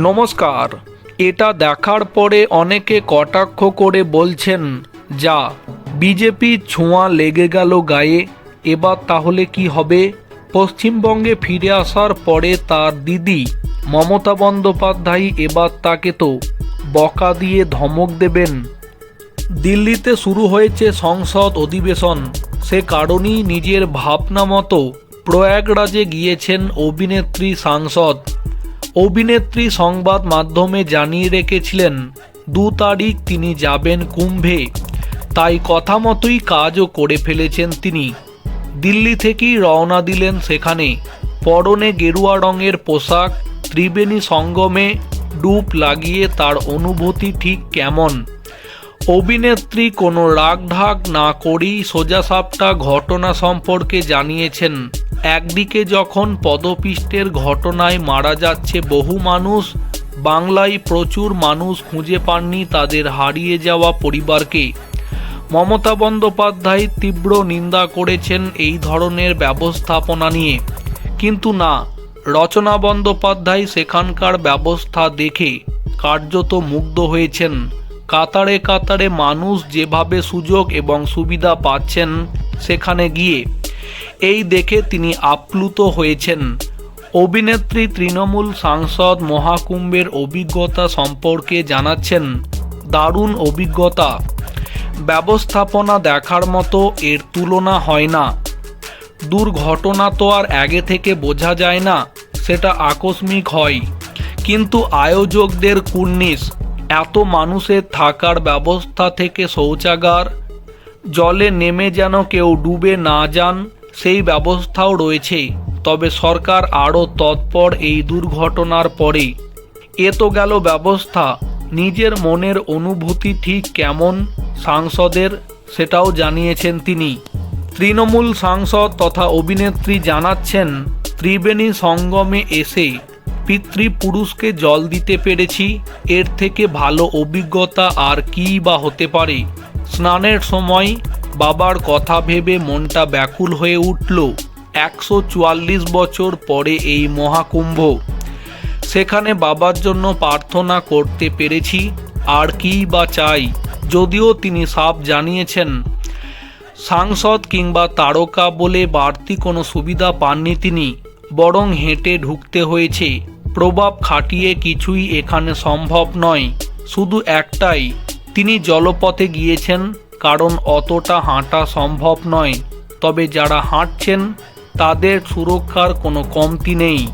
নমস্কার। এটা দেখার পরে অনেকে কটাক্ষ করে বলছেন, যা, বিজেপি ছোঁয়া লেগে গেল গায়ে, এবার তাহলে কি হবে? পশ্চিমবঙ্গে ফিরে আসার পরে তার দিদি, মমতা বন্দ্যোপাধ্যায়, এবার তাকে তো বকা দিয়ে ধমক দেবেন। দিল্লিতে শুরু হয়েছে সংসদ অধিবেশন। সে কারণেই নিজের ভাবনা মতো প্রয়াগরাজে গিয়েছেন অভিনেত্রী সাংসদ। অভিনেত্রী সংবাদ মাধ্যমে জানিয়ে রেখেছিলেন, দু তারিখ তিনি যাবেন কুম্ভে। তাই কথা মতোই কাজও করে ফেলেছেন তিনি। দিল্লি থেকেই রওনা দিলেন সেখানে। পরনে গেরুয়া রঙের পোশাক, ত্রিবেণী সঙ্গমে ডুব লাগিয়ে তার অনুভূতি ঠিক কেমন। অভিনেত্রী কোনো রাগঢাক না করেই সোজাসাপটা ঘটনা সম্পর্কে জানিয়েছেন। একদিকে যখন পদপিষ্টের ঘটনায় মারা যাচ্ছে বহু মানুষ, বাংলায় প্রচুর মানুষ খুঁজে পাননি তাদের হারিয়ে যাওয়া পরিবারকে। মমতা বন্দ্যোপাধ্যায় তীব্র নিন্দা করেছেন এই ধরনের ব্যবস্থাপনা নিয়ে। কিন্তু না, রচনা বন্দ্যোপাধ্যায় সেখানকার ব্যবস্থা দেখে কার্যত মুগ্ধ হয়েছেন। কাতারে কাতারে মানুষ যেভাবে সুযোগ এবং সুবিধা পাচ্ছেন সেখানে গিয়ে এই দেখে তিনি আপ্লুত হয়েছেন। অভিনেত্রী তৃণমূল সাংসদ মহাকুম্ভের অভিজ্ঞতা সম্পর্কে জানাচ্ছেন, দারুণ অভিজ্ঞতা। ব্যবস্থাপনা দেখার মতো এর তুলনা হয় না। দুর্ঘটনা তো আর আগে থেকে বোঝা যায় না, সেটা আকস্মিক হয়। কিন্তু আয়োজকদের কুর্নিশ, এত মানুষের থাকার ব্যবস্থা থেকে শৌচাগার, জলে নেমে যেন কেউ ডুবে না যান সেই ব্যবস্থাও রয়েছে তবে সরকার আরও তৎপর এই দুর্ঘটনার পরে এ তো গেল ব্যবস্থা। নিজের মনের অনুভূতি ঠিক কেমন সাংসদের সেটাও জানিয়েছেন তিনি। তৃণমূল সাংসদ তথা অভিনেত্রী জানাচ্ছেন, ত্রিবেণী সঙ্গমে এসে পিতৃপুরুষকে জল দিতে পেরেছি, এর থেকে ভালো অভিজ্ঞতা আর কী বা হতে পারে? স্নানের সময় বাবার কথা ভেবে মনটা ব্যাকুল হয়ে উঠল একশো চুয়াল্লিশ বছর পরে এই মহাকুম্ভ। সেখানে বাবার জন্য প্রার্থনা করতে পেরেছি, আর কী বা চাই, যদিও তিনি সাপ জানিয়েছেন। সাংসদ কিংবা তারকা বলে বাড়তি কোনো সুবিধা পাননি তিনি, বরং হেঁটে ঢুকতে হয়েছে। প্রভাব খাটিয়ে কিছুই এখানে সম্ভব নয়, শুধু একটাই, তিনি জলপথে গিয়েছেন কারণ অতটা হাঁটা সম্ভব নয়। তবে যারা হাঁটছেন তাদের সুরক্ষার কোনো কমতি নেই।